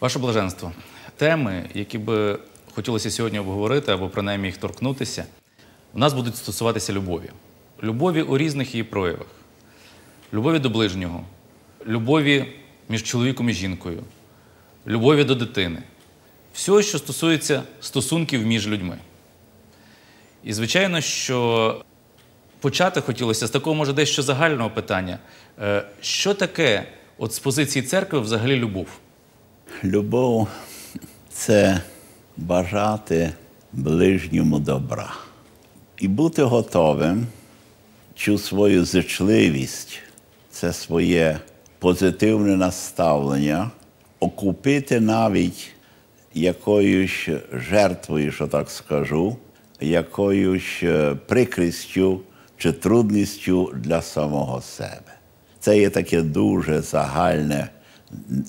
Ваше блаженство, теми, які би хотілося сьогодні обговорити або принаймні їх торкнутися, у нас будуть стосуватися любові. Любові у різних її проявах, любові до ближнього, любові між чоловіком і жінкою, любові до дитини, всього, що стосується стосунків між людьми. І звичайно, що почати хотілося з такого, може, дещо загального питання. Е, Що таке, от з позиції церкви, взагалі любов? Любов це бажати ближньому добра і бути готовим цю свою зичливість, це своє позитивне наставлення, окупити навіть якоюсь жертвою, що так скажу, якоюсь е, прикрістю чи трудністю для самого себе. Це є таке дуже загальне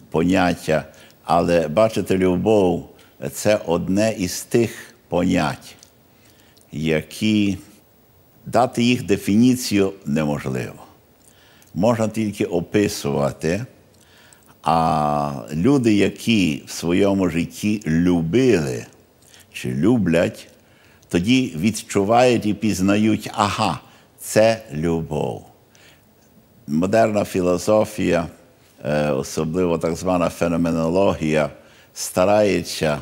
поняття, але бачите, любов це одне із тих понять, які дати їх дефініцію неможливо. Можна тільки описувати, а люди, які в своєму житті любили чи люблять, тоді відчувають і пізнають, ага, це любов. Модерна філософія, особливо так звана феноменологія, старається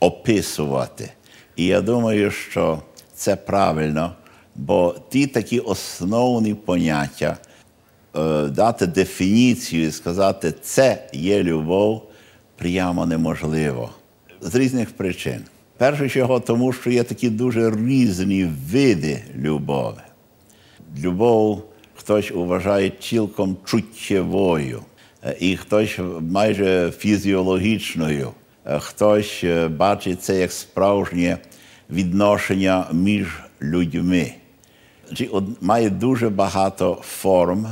описувати. І я думаю, що це правильно, бо ті такі основні поняття, е, дати дефініцію і сказати, це є любов, прямо неможливо. З різних причин. Перше чого, тому що є такі дуже різні види любові. Любов хтось вважає цілком чуттєвою, е, і хтось майже фізіологічною, хтось е, бачить це як справжнє відношення між людьми. Має дуже багато форм,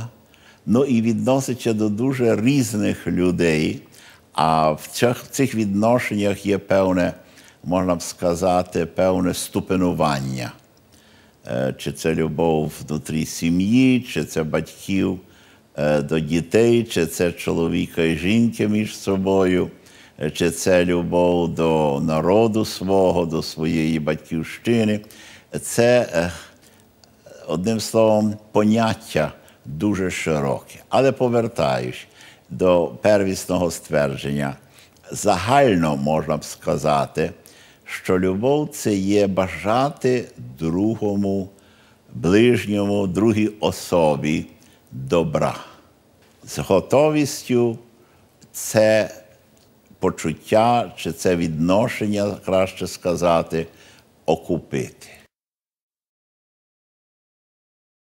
ну і відноситься до дуже різних людей. А в цих, в цих відношеннях є певне, можна б сказати, певне ступенування. Е, Чи це любов внутрі сім'ї, чи це батьків до дітей, чи це чоловіка і жінки між собою, е, чи це любов до народу свого, до своєї батьківщини. Це, е, одним словом, поняття дуже широке. Але повертаюсь до первісного ствердження, загально можна б сказати, що любов це є бажати другому, ближньому, другій особі добра. З готовістю це почуття чи це відношення, краще сказати, окупити.